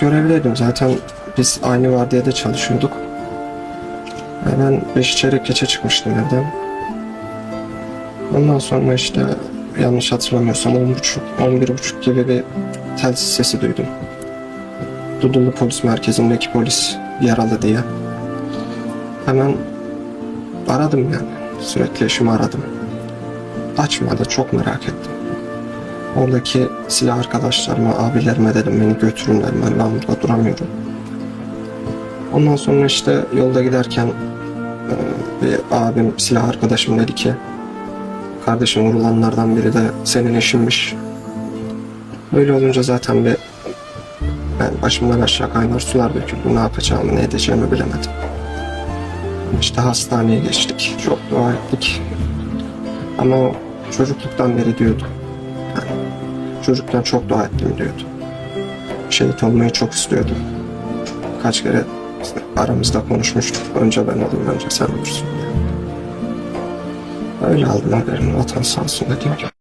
görevdeydim. Zaten biz aynı vardiyada çalışıyorduk. Ben beş çeyrek geçe çıkmıştım evden. Ondan sonra işte yanlış hatırlamıyorsam 10.30, 11.30 gibi bir telsiz sesi duydum. Dudullu polis merkezindeki polis yaralı diye. Hemen aradım yani. Sürekli eşimi aradım. Açmadı çok merak ettim. Oradaki silah arkadaşlarıma, abilerime dedim beni götürünler ben, ben burada duramıyorum. Ondan sonra işte yolda giderken e, bir abim silah arkadaşım dedi ki kardeşim vurulanlardan biri de senin eşinmiş. Böyle olunca zaten bir ben başımdan aşağı kaynar sular döküldü. Ne yapacağımı ne edeceğimi bilemedim. İşte hastaneye geçtik. Çok dua ettik. Ama çocukluktan beri diyordu. Yani çocukken çok dua ettim diyordu. Şehit olmayı çok istiyordum. Kaç kere aramızda konuşmuştuk. Önce ben olayım, önce sen olursun. Öyle aldım haberini. Vatan sağ olsun dediğim gibi.